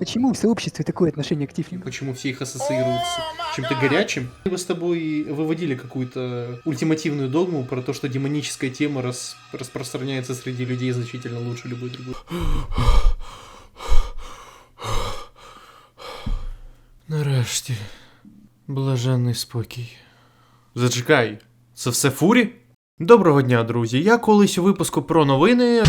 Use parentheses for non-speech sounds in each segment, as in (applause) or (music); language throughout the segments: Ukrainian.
Почему в сообществе такое отношение к тифлингам? Почему все их ассоциируют с чем-то горячим? Мы с тобой выводили какую-то ультимативную догму про то, что демоническая тема рас- распространяется среди людей значительно лучше любой другой. Нарешті. Блаженний спокій. Зачекай, це все фурі? Доброго дня, друзі. Я колись у випуску про новини.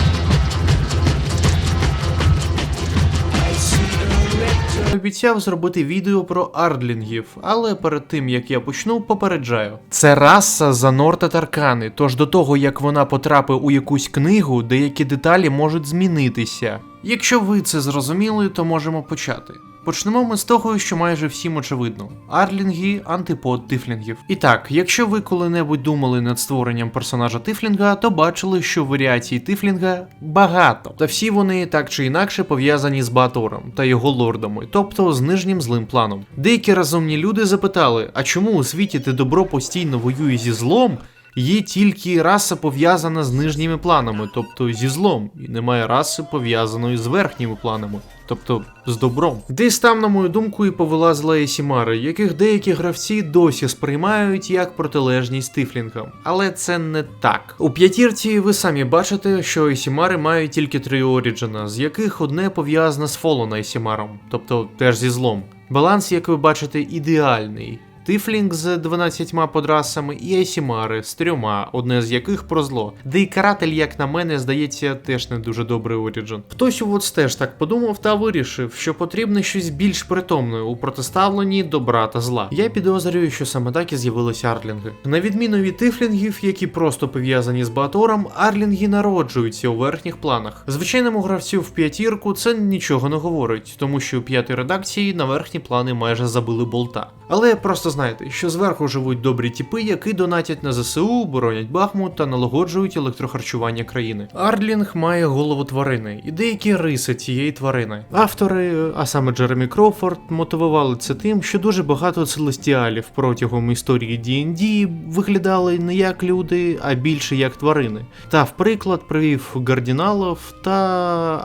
Обіцяв зробити відео про ардлінгів, але перед тим як я почну, попереджаю. Це раса Занорта Таркани, тож до того як вона потрапить у якусь книгу, деякі деталі можуть змінитися. Якщо ви це зрозуміли, то можемо почати. Почнемо ми з того, що майже всім очевидно: Арлінги антипод тифлінгів. І так, якщо ви коли-небудь думали над створенням персонажа тифлінга, то бачили, що варіацій тифлінга багато. Та всі вони так чи інакше пов'язані з Баатором та його лордами, тобто з нижнім злим планом. Деякі розумні люди запитали: а чому у світі де добро постійно воює зі злом? Є тільки раса пов'язана з нижніми планами, тобто зі злом, і немає раси пов'язаної з верхніми планами, тобто з добром. Десь там, на мою думку, і повилазила Есімари, яких деякі гравці досі сприймають як протилежність тифлінгам. Але це не так. У п'ятірці ви самі бачите, що Есімари мають тільки три оріджина, з яких одне пов'язане з Фолона Есімаром, тобто теж зі злом. Баланс, як ви бачите, ідеальний. Тифлінг з 12 подрасами і Есімари з трьома, одне з яких про зло. Де й каратель, як на мене, здається, теж не дуже добрий оріджин. Хтось у ВОЦ теж так подумав та вирішив, що потрібно щось більш притомне у протиставленні добра та зла. Я підозрюю, що саме так і з'явилися арлінги. На відміну від тифлінгів, які просто пов'язані з Баатором, арлінги народжуються у верхніх планах. Звичайному гравцю в п'ятірку це нічого не говорить, тому що у п'ятій редакції на верхні плани майже забили болта. Але просто знайте, що зверху живуть добрі тіпи, які донатять на ЗСУ, боронять Бахмут та налагоджують електрохарчування країни. Ардлінг має голову тварини і деякі риси цієї тварини. Автори, а саме Джеремі Кроуфорд, мотивували це тим, що дуже багато целестіалів протягом історії D&D виглядали не як люди, а більше як тварини. Та в приклад привів гардіналів та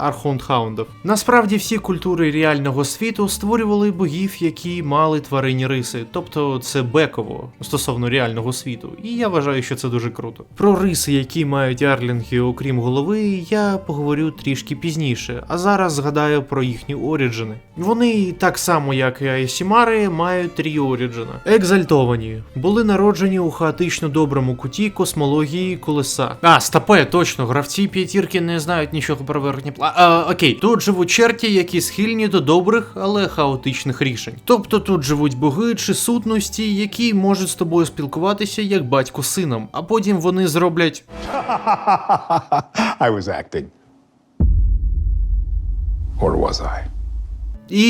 архонтхаундів. Насправді всі культури реального світу створювали богів, які мали тваринні риси, тобто це беково стосовно реального світу. І я вважаю, що це дуже круто. Про риси, які мають арлінги, окрім голови, я поговорю трішки пізніше, а зараз згадаю про їхні оріджини. Вони так само, як і Айсімари, мають три оріджина. Екзальтовані, були народжені у хаотично доброму куті космології колеса. А, стопе, точно, гравці п'ятірки не знають нічого про верхні пла. А, окей, тут живуть черті, які схильні до добрих, але хаотичних рішень. Тобто тут живуть боги чи сутності, які можуть з тобою спілкуватися як батько з сином, а потім вони зроблять. (laughs) I was acting. Or was I? І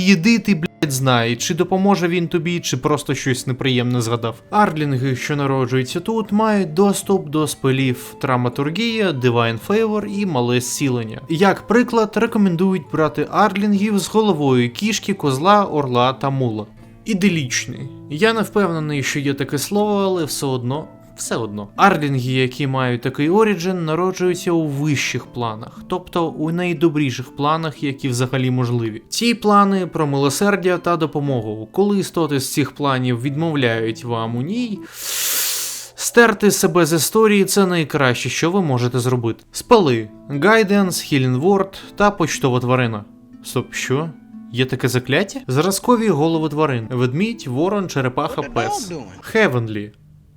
їди ти, блядь, знає, чи допоможе він тобі, чи просто щось неприємне згадав. Ардлінги, що народжуються тут, мають доступ до спелів Траматургія, Divine Favor і мале зцілення. Як приклад, рекомендують брати ардлінгів з головою кішки, козла, орла та мула. Іделічний. Я не впевнений, що є таке слово, але все одно. Все одно. Арлінги, які мають такий оріджин, народжуються у вищих планах, тобто у найдобріших планах, які взагалі можливі. Ці плани про милосердя та допомогу. Коли істоти з цих планів відмовляють вам у ній. Стерти себе з історії це найкраще, що ви можете зробити. Спали, Гайденс, Хілінворд та почтова тварина. Стоп, що? Є таке закляття? Зразкові голови тварин: ведмідь, ворон, черепаха, пес. Хевенлі.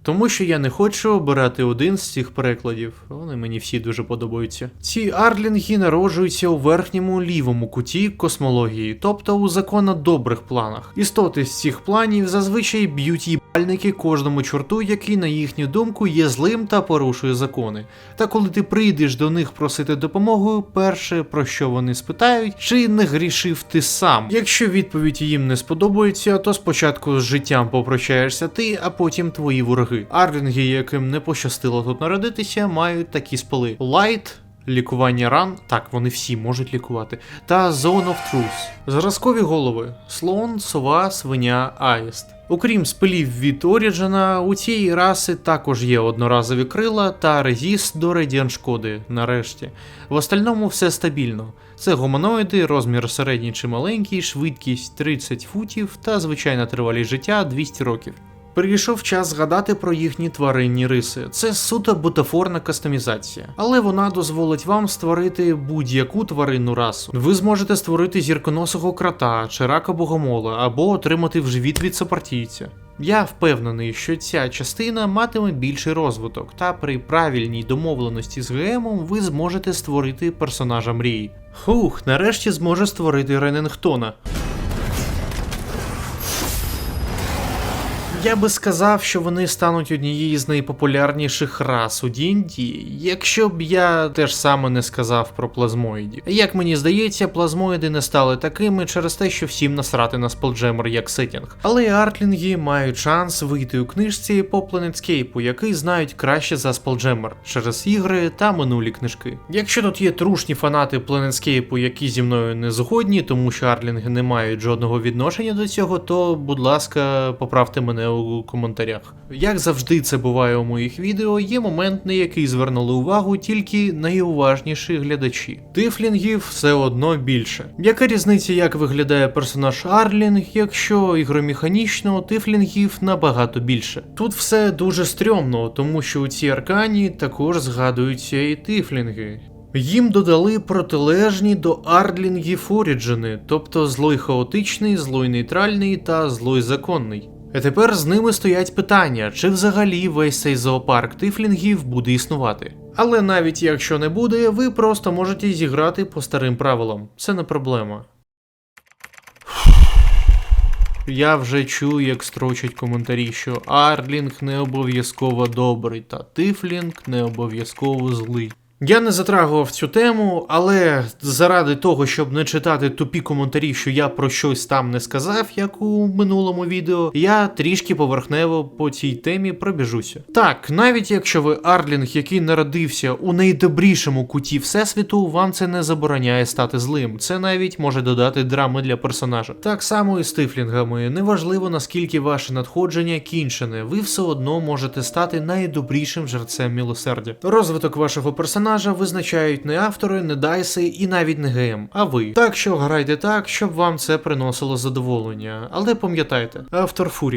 Тому що я не хочу обирати один з цих перекладів. Вони мені всі дуже подобаються. Ці арлінги народжуються у верхньому лівому куті космології, тобто у законно добрих планах. Істоти з цих планів зазвичай б'ють їбальники кожному чорту, який, на їхню думку, є злим та порушує закони. Та коли ти прийдеш до них просити допомогу, перше про що вони спитають, чи не грішив ти сам. Якщо відповідь їм не сподобається, то спочатку з життям попрощаєшся ти, а потім твої вороги. Арлінги, яким не пощастило тут народитися, мають такі спали: Light, лікування ран, так, вони всі можуть лікувати, та Zone of Truth. Зразкові голови: слон, сова, свиня, аїст. Окрім спилів від Оріджена, у цієї раси також є одноразові крила та резіст до радіан шкоди, нарешті. В остальному все стабільно. Це гуманоїди, розмір середній чи маленький, швидкість 30 футів та звичайна тривалість життя 200 років. Прийшов час згадати про їхні тваринні риси. Це суто бутафорна кастомізація, але вона дозволить вам створити будь-яку тваринну расу. Ви зможете створити зірконосого крота чи рака богомола або отримати в живіт від сопартійця. Я впевнений, що ця частина матиме більший розвиток, та при правильній домовленості з ГМом ви зможете створити персонажа мрії. Хух, нарешті зможе створити Реннингтона. Я би сказав, що вони стануть однією з найпопулярніших рас у D&D, якщо б я теж саме не сказав про плазмоїдів. Як мені здається, плазмоїди не стали такими через те, що всім насрати на Spelljammer як сетінг. Але артлінги мають шанс вийти у книжці по Planetscape, який знають краще за Spelljammer через ігри та минулі книжки. Якщо тут є трушні фанати Planetscape, які зі мною не згодні, тому що артлінги не мають жодного відношення до цього, то будь ласка, поправте мене у коментарях. Як завжди це буває у моїх відео, є момент, на який звернули увагу тільки найуважніші глядачі. Тифлінгів все одно більше. Яка різниця, як виглядає персонаж Арлінг, якщо ігромеханічно тифлінгів набагато більше? Тут все дуже стрьомно, тому що у цій аркані також згадуються і тифлінги. Їм додали протилежні до ардлінгів оріджини, тобто злой хаотичний, злой нейтральний та злой законний. А тепер з ними стоять питання, чи взагалі весь цей зоопарк тифлінгів буде існувати. Але навіть якщо не буде, ви просто можете зіграти по старим правилам. Це не проблема. Я вже чую, як строчать коментарі, що Арлінг не обов'язково добрий, та Тифлінг не обов'язково злий. Я не затрагував цю тему, але заради того, щоб не читати тупі коментарі, що я про щось там не сказав, як у минулому відео, я трішки поверхнево по цій темі пробіжуся. Так, навіть якщо ви Арлінг, який народився у найдобрішому куті всесвіту, вам це не забороняє стати злим. Це навіть може додати драми для персонажа. Так само і з тифлінгами. Неважливо наскільки ваше надходження кінчене, ви все одно можете стати найдобрішим жерцем милосердя. Розвиток вашого персонажа визначають не автори, не дайси і навіть не гейм, а ви. Так що грайте так, щоб вам це приносило задоволення. Але пам'ятайте, автор фурі.